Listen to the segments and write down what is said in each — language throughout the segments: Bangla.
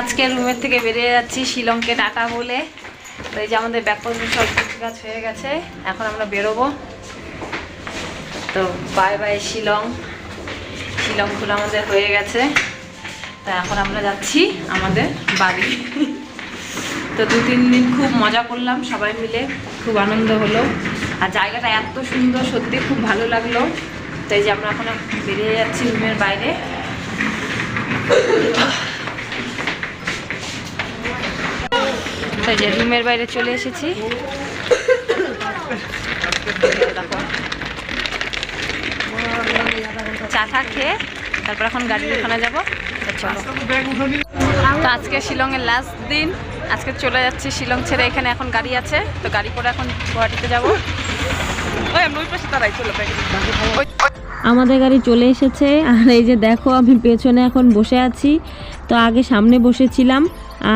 আজকে রুমের থেকে বেরিয়ে যাচ্ছি শিলংকে টাটা বলে। তো এই যে আমাদের ব্যাগপত্র সব গাছ হয়ে গেছে, এখন আমরা বেরোবো। তো বাই বাই শিলং। শিলং ঘুরে আমাদের হয়ে গেছে। তো এখন আমরা যাচ্ছি আমাদের বাড়ি। তো দু তিন দিন খুব মজা করলাম সবাই মিলে, খুব আনন্দ হলো। আর জায়গাটা এত সুন্দর, সত্যি খুব ভালো লাগল। তো এই যে আমরা এখন বেরিয়ে যাচ্ছি রুমের বাইরে। এই যে রুমের বাইরে চলে এসেছি। চা টা খেয়ে তারপর এখন গাড়ির ওখানে যাব। তো চলো। আজকে শিলংয়ের লাস্ট দিন। আজকে চলে যাচ্ছি শিলং ছেড়ে, এখানে এখন গাড়ি আছে। তো গাড়ি করে এখন গুয়াহাটিতে যাব। আমাদের গাড়ি চলে এসেছে। আর এই যে দেখো, আমি পেছনে এখন বসে আছি। তো আগে সামনে বসেছিলাম,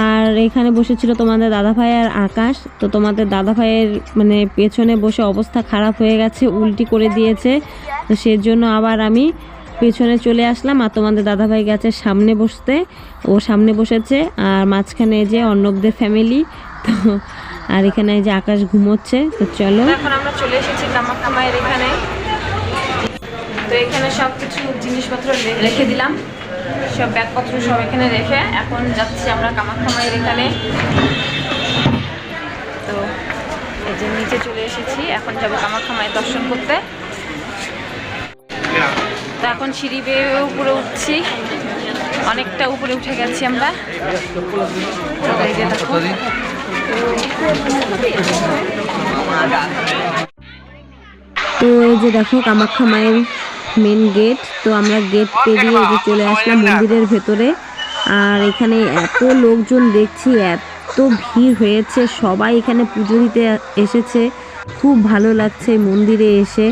আর এখানে বসেছিল তোমাদের দাদাভাই আর আকাশ। তো তোমাদের দাদাভাইয়ের মানে পেছনে বসে অবস্থা খারাপ হয়ে গেছে, উল্টি করে দিয়েছে। তো সেজন্য আবার আমি পেছনে চলে আসলাম, আর তোমাদের দাদাভাই গেছে সামনে বসতে। ও সামনে বসেছে, আর মাঝখানে যে অর্ণবদের ফ্যামিলি তো আর এখানে এই যে আকাশ ঘুমোচ্ছে, তো চলো। এখন আমরা চলে এসেছি কামাখ্যা মায়ের এখানে। তো এখানে সব কিছু জিনিসপত্র রেখে দিলাম। সব ব্যাগপত্র সব এখানে রেখে এখন যাচ্ছি আমরা কামাখ্যা মায়ের এখানে। তো এই যে নিচে চলে এসেছি, এখন যাব কামাখ্যা মায়ের দর্শন করতে। তো এখন সিঁড়ি বেয়ে উপরে উঠছি। অনেকটা উপরে উঠে গেছি আমরা। তো এই যে দেখো কামাখ্যা মায়ের মেন গেট তো আমরা গেট পেরিয়ে যে চলে আসলাম মন্দিরের ভেতরে। আর এখানে এত লোকজন দেখছি, এত ভিড় হয়েছে, সবাই এখানে পুজো দিতে এসেছে। খুব ভালো লাগছে মন্দিরে এসে।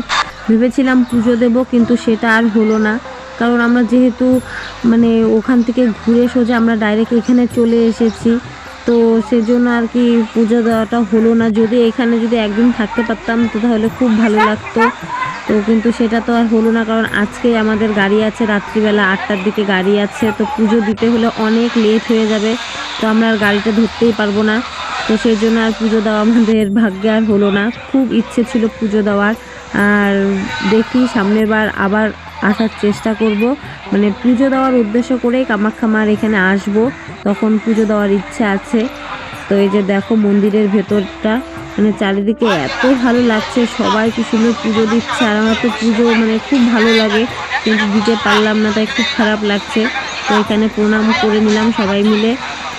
ভেবেছিলাম পুজো দেব, কিন্তু সেটা আর হলো না। কারণ আমরা যেহেতু মানে ওখান থেকে ঘুরে সোজা আমরা ডাইরেক্ট এখানে চলে এসেছি। তো সেজন্য আর কি পুজো দেওয়াটা হলো না। যদি এখানে যদি একদিন থাকতে পারতাম, তো তাহলে খুব ভালো লাগতো। তো কিন্তু সেটা তো আর হলো না, কারণ আজকে আমাদের গাড়ি আছে, রাত্রিবেলা আটটার দিকে গাড়ি আছে, তো পুজো দিতে হলে অনেক লেট হয়ে যাবে, তো আমরা আর গাড়িটা ধরতেই পারব না, তো সেই জন্য আর পুজো দেওয়া আমাদের ভাগ্যে আর হলো না। খুব ইচ্ছে ছিল পুজো দেওয়ার, আর দেখি সামনের বার আবার আসার চেষ্টা করব মানে পুজো দেওয়ার উদ্দেশ্য করেই কামাখ্যা মার এখানে আসব, তখন পুজো দেওয়ার ইচ্ছে আছে, তো এই যে দেখো মন্দিরের ভেতরটা মানে চারিদিকে এত ভালো লাগছে সবাই কি সুন্দর পুজো দিচ্ছে আর আমার তো পুজো মানে খুব ভালো লাগে কিন্তু দিতে পারলাম না তাই খুব খারাপ লাগছে। তো এখানে প্রণাম করে নিলাম সবাই মিলে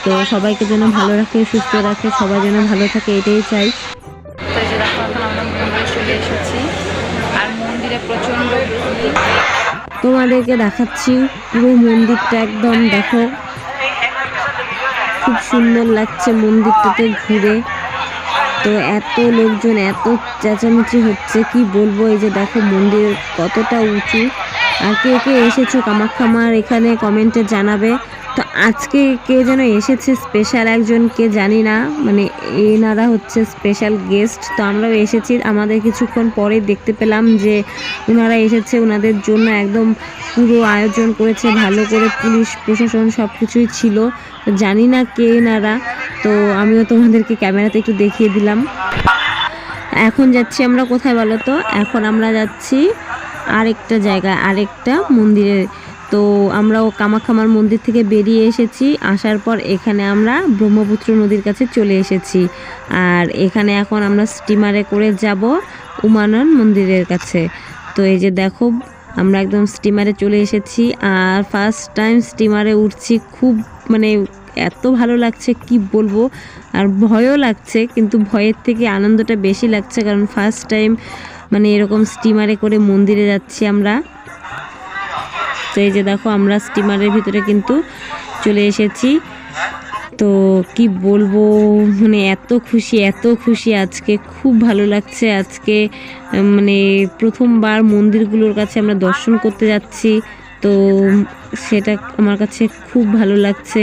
তো সবাইকে যেন ভালো রাখে সুস্থ রাখে সবাই যেন ভালো থাকে এটাই চাই। তো যে দেখো এখন আমরা মন্দিরে চলে এসেছি আর মন্দিরে প্রচণ্ড তোমাদেরকে দেখাচ্ছি পুরো মন্দিরটা একদম দেখো। খুব সুন্দর লাগছে মন্দিরটাতে ঘুরে। তো এত লোকজন, এত চেঁচামেচি হচ্ছে, কি বলব? এই যে দেখো মন্দির কতটা উঁচু। আর কে কে এসেছ কামাখ্যা মার এখানে কমেন্টে জানাবে। তো আজকে কে যেন এসেছে স্পেশাল একজন, কে জানি না। মানে এনারা হচ্ছে স্পেশাল গেস্ট তো আমরাও এসেছি। আমাদের কিছুক্ষণ পরে দেখতে পেলাম যে ওনারা এসেছে। ওনাদের জন্য একদম পুরো আয়োজন করেছে। ভালো করে পুলিশ, প্রশাসন সব কিছুই ছিল জানি না কে এনারা। তো আমিও তোমাদেরকে ক্যামেরাতে একটু দেখিয়ে দিলাম। এখন যাচ্ছি আমরা কোথায় বলো তো? এখন আমরা যাচ্ছি আরেকটা জায়গায়, আরেকটা মন্দিরে। তো আমরাও কামাখ্যামার মন্দির থেকে বেরিয়ে এসেছি। আসার পর এখানে আমরা ব্রহ্মপুত্র নদীর কাছে চলে এসেছি। আর এখানে এখন আমরা স্টিমারে করে যাব উমানন মন্দিরের কাছে। তো এই যে দেখো আমরা একদম স্টিমারে চলে এসেছি আর ফার্স্ট টাইম স্টিমারে উঠছি। খুব মানে এত ভালো লাগছে, কি বলব? আর ভয়ও লাগছে, কিন্তু ভয়ের থেকে আনন্দটা বেশি লাগছে কারণ ফার্স্ট টাইম মানে এরকম স্টিমারে করে মন্দিরে যাচ্ছি আমরা। তো এই যে দেখো, আমরা স্টিমারের ভিতরে কিন্তু চলে এসেছি। তো কি বলব? মানে এত খুশি এত খুশি আজকে। খুব ভালো লাগছে আজকে। মানে প্রথমবার মন্দিরগুলোর কাছে আমরা দর্শন করতে যাচ্ছি। তো সেটা আমার কাছে খুব ভালো লাগছে।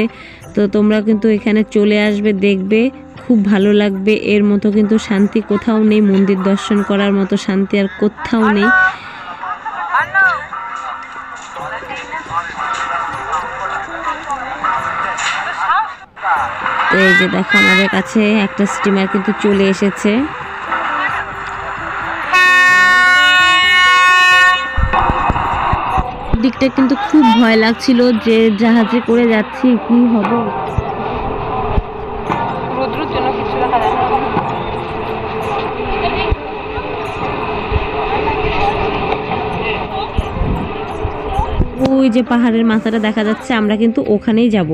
তো তোমরা কিন্তু এখানে চলে আসবে, দেখবে। খুব ভালো লাগবে। এর মতো কিন্তু শান্তি কোথাও নেই। মন্দির দর্শন করার মতো শান্তি আর কোথাও নেই। তো এই যে দেখো আমাদের কাছে একটা স্টিমার কিন্তু চলে এসেছে। দিকটা কিন্তু খুব ভয় লাগছিল যে জাহাজে করে যাচ্ছি কি হবে। ওই যে পাহাড়ের মাথাটা দেখা যাচ্ছে আমরা কিন্তু ওখানেই যাব।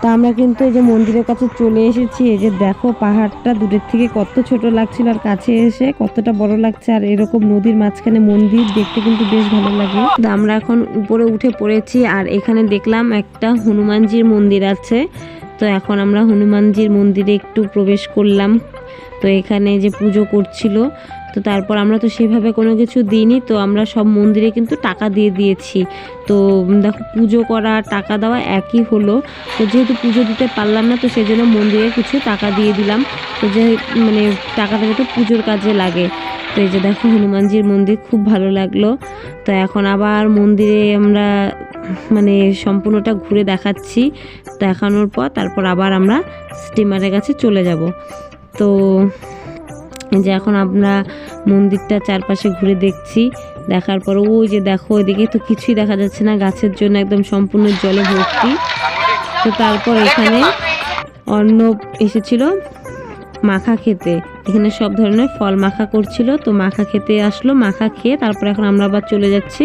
তা আমরা কিন্তু এই যে মন্দিরের কাছে চলে এসেছি। এই যে দেখো পাহাড়টা দূরের থেকে কত ছোট লাগছিল আর কাছে এসে কতটা বড় লাগছে আর এরকম নদীর মাঝখানে মন্দির দেখতে কিন্তু বেশ ভালো লাগে। তো আমরা এখন উপরে উঠে পড়েছি আর এখানে দেখলাম একটা হনুমানজির মন্দির আছে। তো এখন আমরা হনুমানজির মন্দিরে একটু প্রবেশ করলাম। তো এখানে যে পুজো করছিল তো তারপর আমরা তো সেভাবে কোনো কিছু দিইনি, তো আমরা সব মন্দিরে কিন্তু টাকা দিয়ে দিয়েছি। তো দেখো পুজো করা, টাকা দেওয়া একই হলো। তো যেহেতু পুজো দিতে পারলাম না, তো সেই জন্য মন্দিরে কিছু টাকা দিয়ে দিলাম। তো যে মানে টাকাটা তো পুজোর কাজে লাগে। তো এই যে দেখো হনুমানজির মন্দির খুব ভালো লাগল। তো এখন আবার মন্দিরে আমরা মানে সম্পূর্ণটা ঘুরে দেখাচ্ছি, দেখানোর পর তারপর আবার আমরা স্টিমারের কাছে চলে যাব। তো যে এখন আমরা মন্দিরটা চারপাশে ঘুরে দেখছি, দেখার পর, ওই যে দেখো ওইদিকে তো কিছুই দেখা যাচ্ছে না, গাছের জন্য একদম সম্পূর্ণ জলে ভর্তি। তো তারপর এখানে অর্ণব এসেছিল মাখা খেতে। এখানে সব ধরনের ফল মাখা করছিল, তো মাখা খেতে আসলো, মাখা খেয়ে তারপর এখন আমরা আবার চলে যাচ্ছি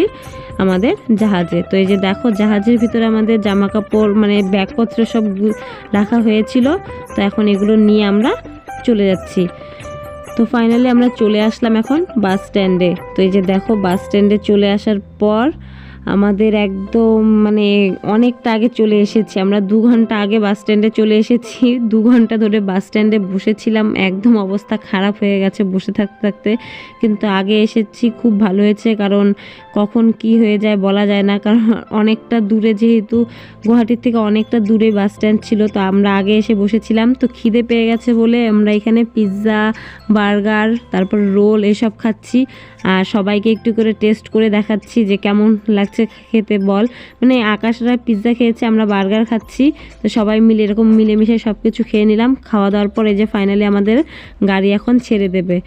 আমাদের জাহাজে। তো এই যে দেখো, জাহাজের ভিতরে আমাদের জামা কাপড় মানে ব্যাগপত্র সব রাখা হয়েছিল, তো এখন এগুলো নিয়ে আমরা চলে যাচ্ছি। তো ফাইনালি আমরা চলে আসলাম এখন বাস স্ট্যান্ডে তো এই যে দেখো বাস স্ট্যান্ডে চলে আসার পর আমাদের একদম মানে অনেকটা আগে চলে এসেছি। আমরা দু ঘণ্টা আগে বাস স্ট্যান্ডে চলে এসেছি। দু ঘণ্টা ধরে বাস স্ট্যান্ডে বসেছিলাম। একদম অবস্থা খারাপ হয়ে গেছে বসে থাকতে থাকতে। কিন্তু আগে এসেছি, খুব ভালো হয়েছে। কারণ কখন কি হয়ে যায় বলা যায় না। কারণ অনেকটা দূরে যেহেতু গুয়াহাটির থেকে অনেকটা দূরে বাস স্ট্যান্ড ছিল, তো আমরা আগে এসে বসেছিলাম। তো খিদে পেয়ে গেছে বলে আমরা এখানে পিৎজা, বার্গার, তারপর রোল এসব খাচ্ছি। আর সবাইকে একটু করে টেস্ট করে দেখাচ্ছি যে কেমন লাগছে খেতে বল। মানে আকাশরা পিৎজা খেয়েছে, আমরা বার্গার খাচ্ছি। তো সবাই মিলে এরকম মিলেমিশে সব কিছু খেয়ে নিলাম। খাওয়া দাওয়ার পরে যে ফাইনালি আমাদের গাড়ি এখন ছেড়ে দেবে।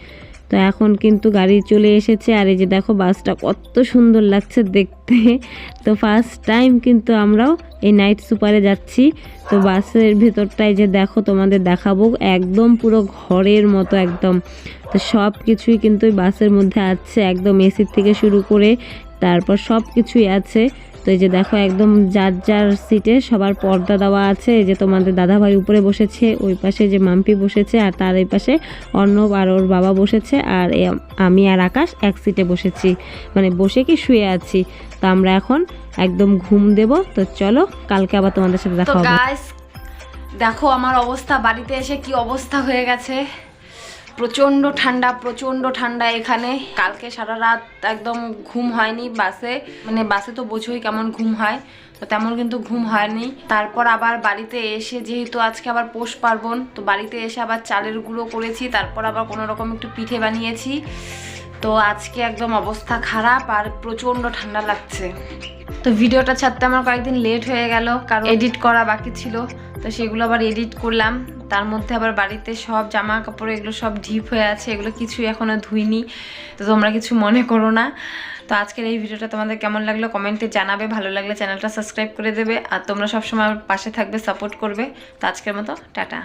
তো এখন কিন্তু গাড়ি চলে এসেছে আর এই যে দেখো বাসটা কত সুন্দর লাগছে দেখতে। তো ফার্স্ট টাইম কিন্তু আমরাও এই নাইট সুপারে যাচ্ছি। তো বাসের ভেতরটায় যে দেখো তোমাদের দেখাবো, একদম পুরো ঘরের মতো একদম। তো সব কিছুই কিন্তু বাসের মধ্যে আছে, একদম এসির থেকে শুরু করে তারপর সব কিছুই আছে। তো এই যে দেখো একদম যার যার সিটে সবার পর্দা দেওয়া আছে। এই যে তোমাদের দাদাভাই উপরে বসেছে ওই পাশে যে মাম্পি বসেছে আর তার এই পাশে অর্ণব আর ওর বাবা বসেছে আর আমি আর আকাশ এক সিটে বসেছি। মানে বসে কি শুয়ে আছি? তো আমরা এখন একদম ঘুম দেব। তো চলো কালকে আবার তোমাদের সাথে দেখা হবে। দেখো আমার অবস্থা বাড়িতে এসে কি অবস্থা হয়ে গেছে? প্রচণ্ড ঠান্ডা প্রচণ্ড ঠান্ডা এখানে। কালকে সারা রাত একদম ঘুম হয়নি বাসে। মানে বাসে তো বোঝোই কেমন ঘুম হয়, তো তেমন কিন্তু ঘুম হয়নি। তারপর আবার বাড়িতে এসে, যেহেতু আজকে আবার পৌষ পার্বণ, তো বাড়িতে এসে আবার চালের গুঁড়ো করেছি, তারপর আবার কোনো রকম একটু পিঠে বানিয়েছি। তো আজকে একদম অবস্থা খারাপ আর প্রচণ্ড ঠান্ডা লাগছে। তো ভিডিওটা ছাড়তে আমার কয়েকদিন লেট হয়ে গেল, কারণ এডিট করা বাকি ছিল। তো সেগুলো আবার এডিট করলাম। তার মধ্যে আবার বাড়িতে সব জামা কাপড় এগুলো সব ঢিপ হয়ে আছে, এগুলো কিছুই এখনও ধুইনি। তো তোমরা কিছু মনে করো না। তো আজকের এই ভিডিওটা তোমাদের কেমন লাগল কমেন্টে জানাবে। ভালো লাগলে চ্যানেলটা সাবস্ক্রাইব করে দেবে। আর তোমরা সবসময় পাশে থাকবে সাপোর্ট করবে। তো আজকের মতো, টাটা।